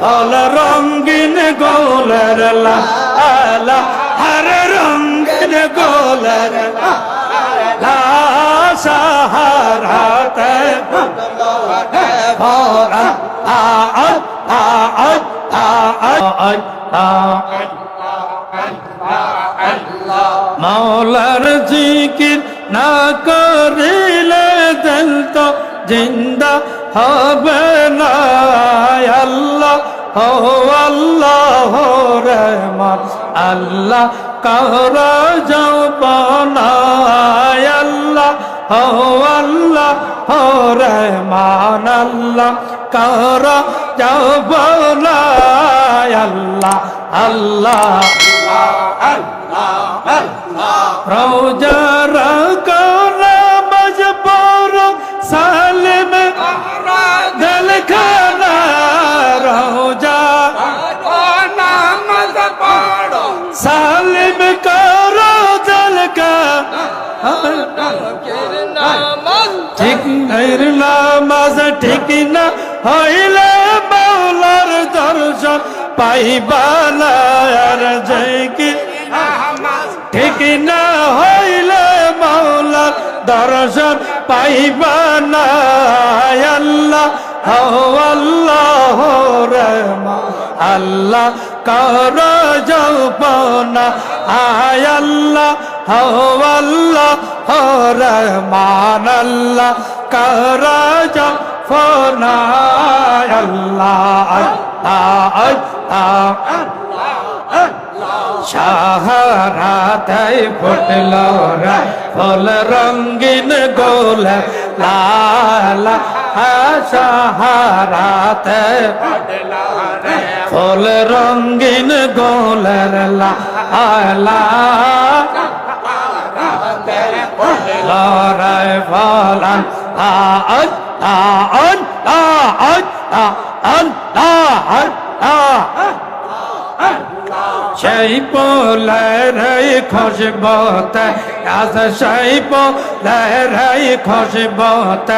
ফল রঙ্গিন গোলর লালা হর রঙ্গিন গোলর লালা সাহারাত ভরা আ আ আ আ আ মৌলার জিকির না করিলে দিল তো জিন্দা হবে না। আল্লাহ হো আল্লাহ, রহমান। আল্লাহ কর জপনা আল্লাহ হো আল্লাহ হো রহমান আল্লাহ কর জপনা আল্লাহ আল্লাহ রোজার কানা ঠিক নৈর নামাজ ঠিক না হইলে মাওলার দর্শন পাইবা না আর জয় কি ঠিক না হইলে মাওলার দর্শন পাইবা না। আল্লাহ আল্লাহ রহমা আল্লাহ কর জপনা আয় আল্লাহ আল্লাহ রহমান আল্লাহ কর জপনা আল্লাহ আল্লাহ আল্লাহ সাহারাতাই ফুটল ফুল রঙ্গিন গোল লালা সাহারাতে ফুল রঙ্গিন গোলের লালা লড়াই ফলান আজ আজ আজ আজ আজ সেই পোলেরাই খসবত আজ সেই পোলেরাই খসবত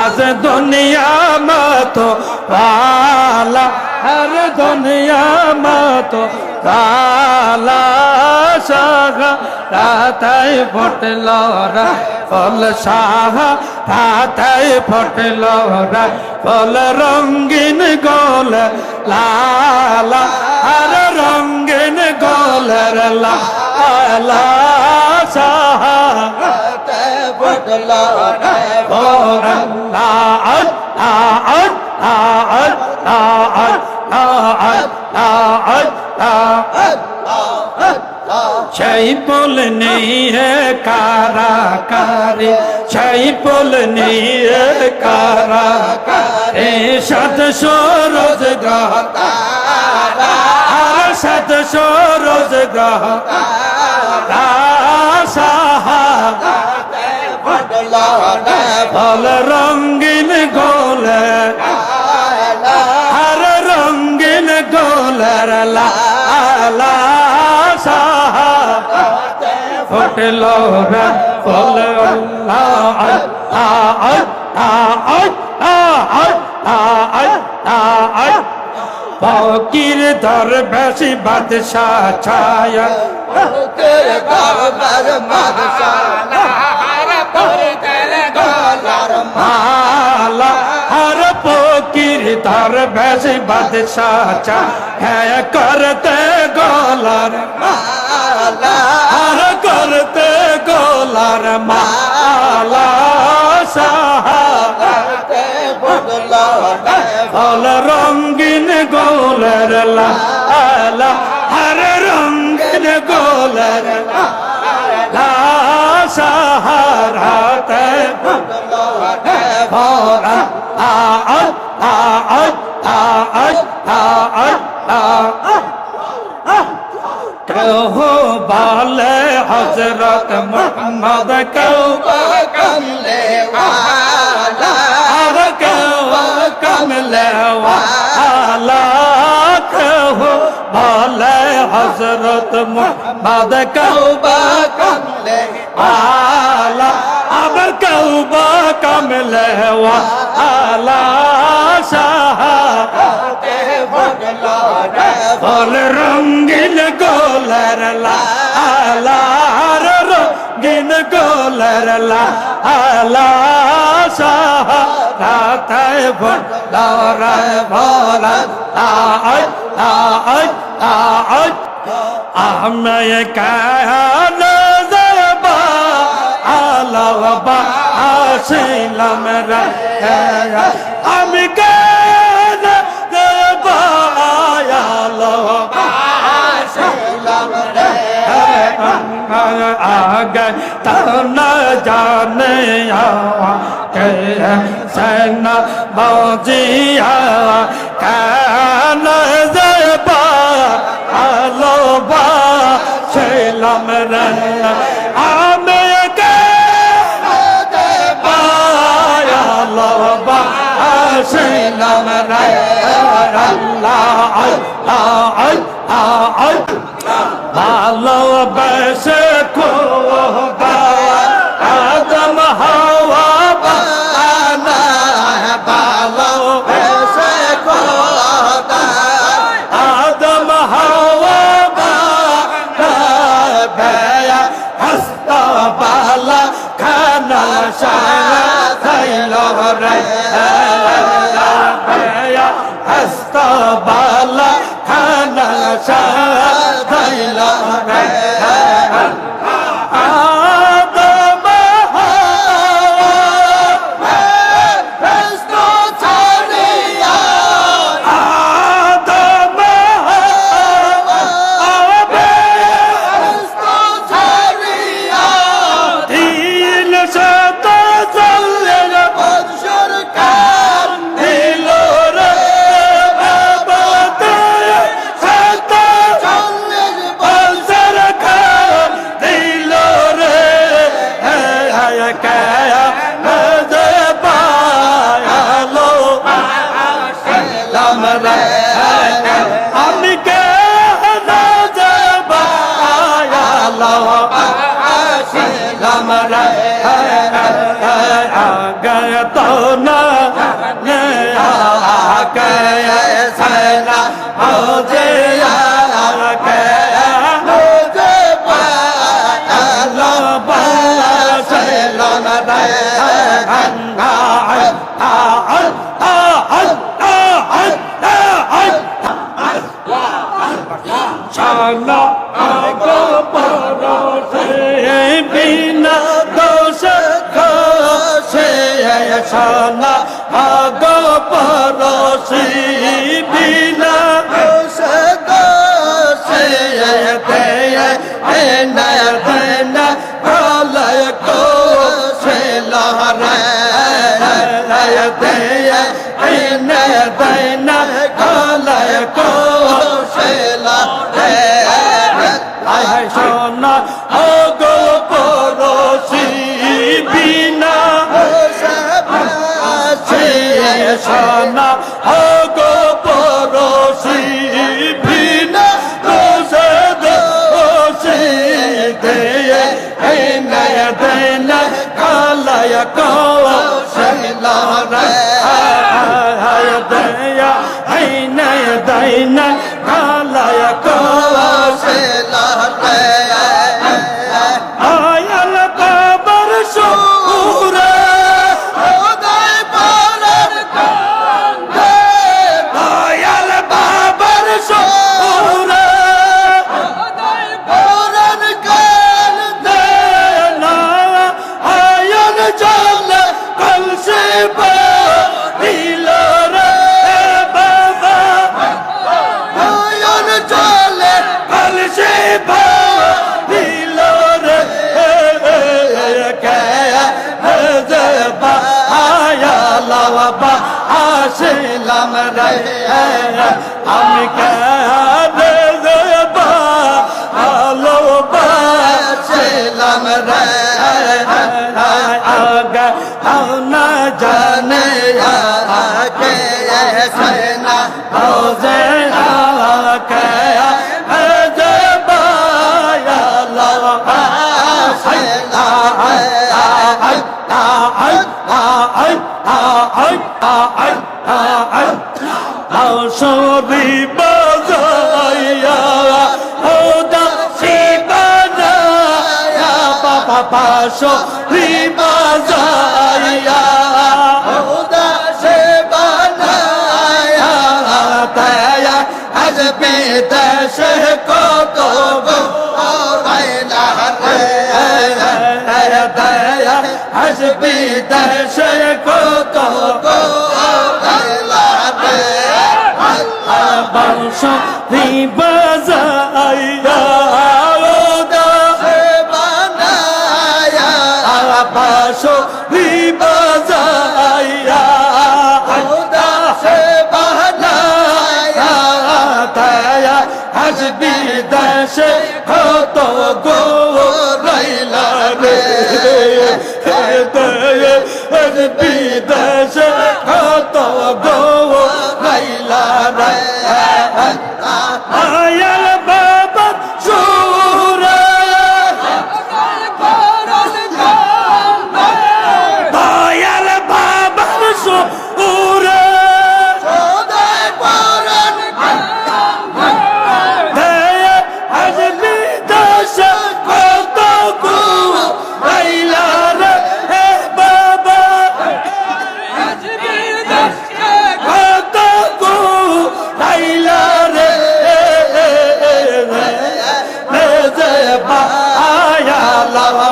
আজ দুনিয়া মতো পালা হর দুনিয়া মতো পালা ফটল রা, ফল সাহা রাতাই ফটল রা, ফল রঙ্গিন গোল লালা হর রঙ্গিন গোলর লালা সাহা সেই পুল নেই হে কারা কারে সেই পুল নেই হে কারা কারে সত সরোজ গ্রহ সত সরোজ গ্রহ। ফল রঙ্গিন গোল। হর রঙ্গিন গোলর লালা ফুটল ফল ফকির ধর বেশি বাদশাহ ছায়া। মালা হর ফকির ধর বেশি বাদশাহ ছায়া। করতে গোলার হর করতে গোলার মালা। সাহা ফল রঙ্গিন গোলর লালা হর রঙ্গিন গোলর সাহারাত ভরা আ আ আ আ কমলে ওয়ালা কেহ বলে হজরত মোহাম্মদ কেউ আলা আবার কৌবা কামলে ওয়া আলা শাহাতে বগলো রে রঙ্গিন গোলার আলা রঙ্গিন গোলার লা আলা শাহাতে বগলো রে বল আজ আজ আজ আমি কান জবা আলাবা আসিলাম রে আমি কান आगे तन जाने आवा के सैन बाजिया 자, करतो न कैसला हो Jaya Allah, I go for a chana ago parose bina কালায় কো শিলা রে আমি ভালো বাছিলাম রে আগে না জানে আগে সেনা হোজে আগে Ah, ah, ah, ah, ah, ah, ah, ah, ah, ah, ah, ah, ah, ah, ah, ah, আশাবাদী বাজাইয়া উদাসী বাজাইয়া, বাবা পাশো বাজাইয়া উদাসী বাজাইয়া, তায়া আজ বিদেশ কত দয়া আজ বিদেশ কত বংশ রিবাজাইয়া বাসো রিবাজাইয়া হসবি দশে হত গো রাইলা রে হসবি দশে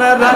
আপনারা